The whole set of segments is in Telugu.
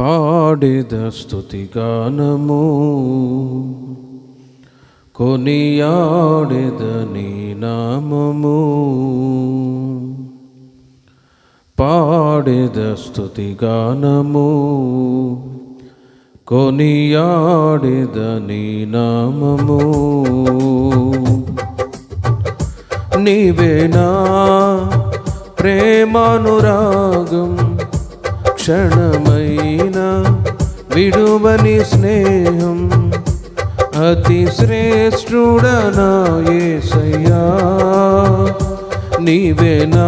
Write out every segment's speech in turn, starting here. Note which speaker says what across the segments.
Speaker 1: పాడిద స్థుతి గానము. కొనియాడేద నీ నామము. పాడిద స్థుతి గానము. కొనియాడేద నీ నామము. నీవేనా ప్రేమానురాగం క్షణమైనా విడువని స్నేహం అతి శ్రేష్ఠుడనా యేసయ్యా నీవేనా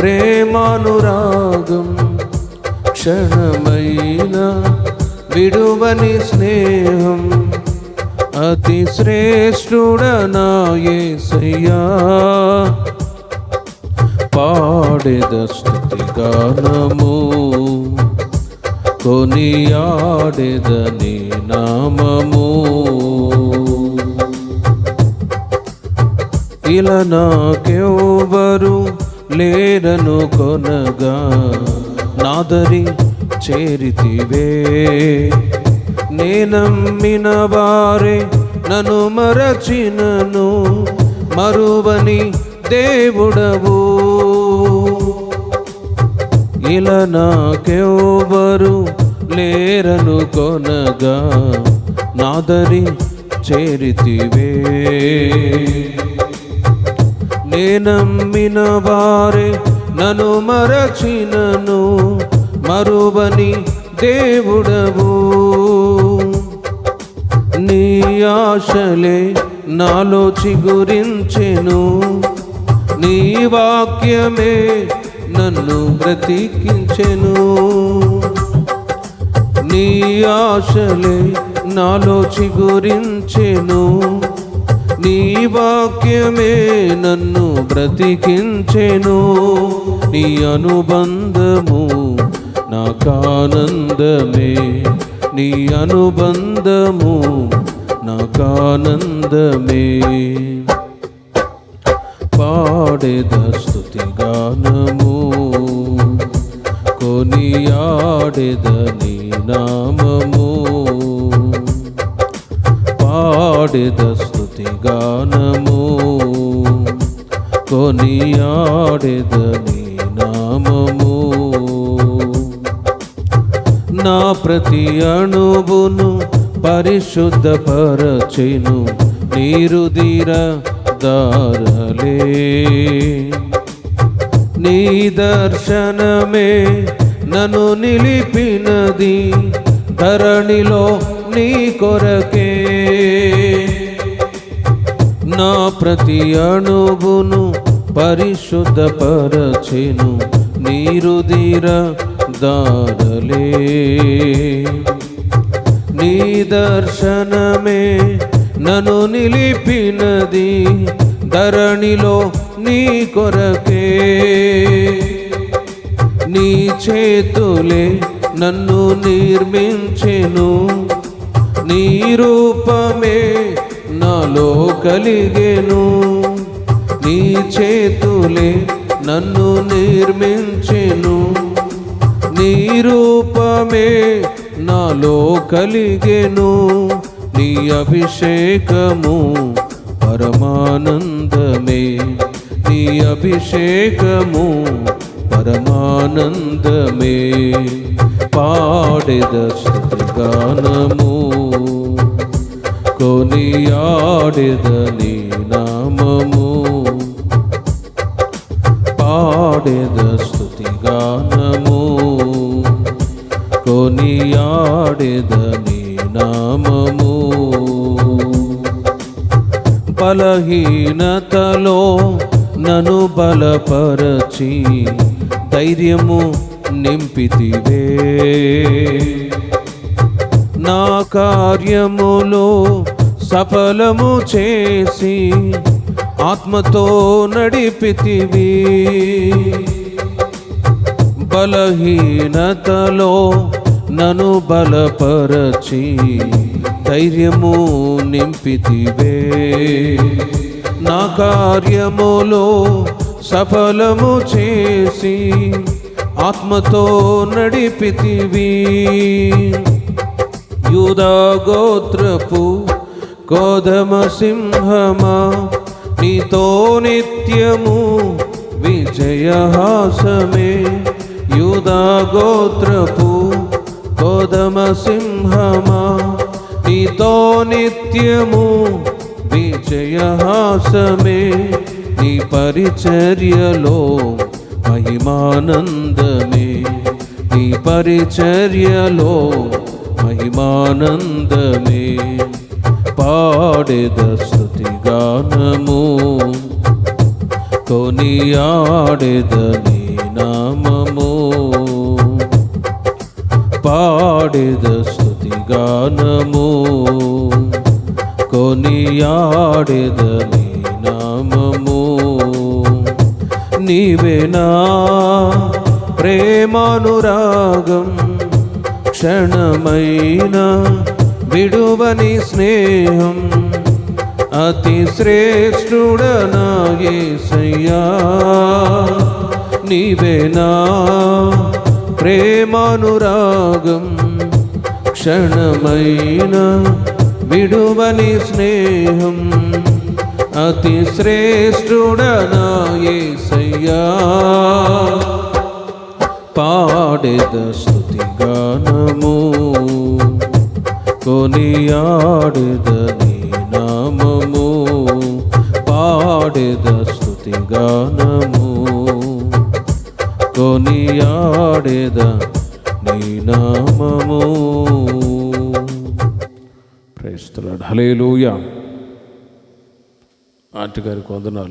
Speaker 1: ప్రేమానురాగం క్షణమైన విడువని స్నేహం అతి శ్రేష్ఠుడనా యేసయ్యా పాడెద స్థుతి గానము. కొనియాడెద నీ నామము. ఇలా నాకెవ్వరు లేరను కొనగా నాదరి చేరితివే. నేనమ్మిన వారే నన్ను మరచినను మరువని దేవుడవు. ఇలా నాకెవ్వరు లేరను కొనగా నాదరి చేరితివే. నేనమ్మిన వారే నన్ను మరచినను మరువని దేవుడవు. నీ ఆశలే నాలో చిగురించెను నీ వాక్యమే నన్ను బ్రతికించెను. నీ ఆశలే నాలో చిగురించెను. నీ వాక్యమే నన్ను బ్రతికించెను. నీ అనుబంధము నాకానందమే. నీ అనుబంధము నాకానందమే. పాడేద పాడేద స్థుతి గానము కొనియాడేద నీ నామము నా ప్రతి అణువును పరిశుద్ధపరచెను నీరుదీర దారలే. నీ దర్శనమే నన్ను నిలిపినది ధరణిలో నీ కొరకే. నా ప్రతి అణువును పరిశుద్ధపరచెను. నీరుదీర దారలే. నీ దర్శనమే నన్ను నిలిపినది ధరణిలో నీ కొరకే. నీ చేతులే నన్ను నిర్మించెను నీ రూపమే నాలో కలిగెను. నీ చేతులే నన్ను నిర్మించెను. నీ రూపమే నాలో కలిగెను. నీ అభిషేకము పరమానందమే. నీ అభిషేకము పరమానందమే. పాడెద స్తుతి గానము. కొనియాడెద నీ నామము. పాడెద స్తుతి గానము. కొనియాడెద నీ నామము. బలహీనతలో నను బలపరచి ధైర్యము నింపితివే. నా కార్యములో సఫలము చేసి ఆత్మతో నడిపితివి. బలహీనతలో నను బలపరచి ధైర్యము నింపితివే. నా కార్యములో సఫలము చేసి ఆత్మతో నడిపితివి. యూదా గోత్రపు కోదమ సింహమా? నీతో నిత్యము విజయహాసమే యూదా గోత్రపు కోదమ సింహమా? నీతో నిత్యము విజయహాసమే నీ పరిచర్యలో మహిమానందమే. నీ పరిచర్యలో మహిమానందమే. పాడేద స్థుతిగానము కొనియాడేద నీ నామము. పాడేద స్థుతిగానము కొనియాడేద నీ నామము. నీవేనా ప్రేమానురాగం క్షణమైన విడువని స్నేహం అతి శ్రేష్ఠుడనాయ్యా నీవేనా ప్రేమానురాగం క్షణమైన విడువని స్నేహం అతి శ్రేష్ఠుడనాయ్యా పాడేద పాడెద స్థుతి గానము నామము పాడెద స్థుతి గానము. కొనియాడెద నీ నామము. ప్రైస్తలాడు హలేలుయా ఆంటీ గారికి వందనాలు.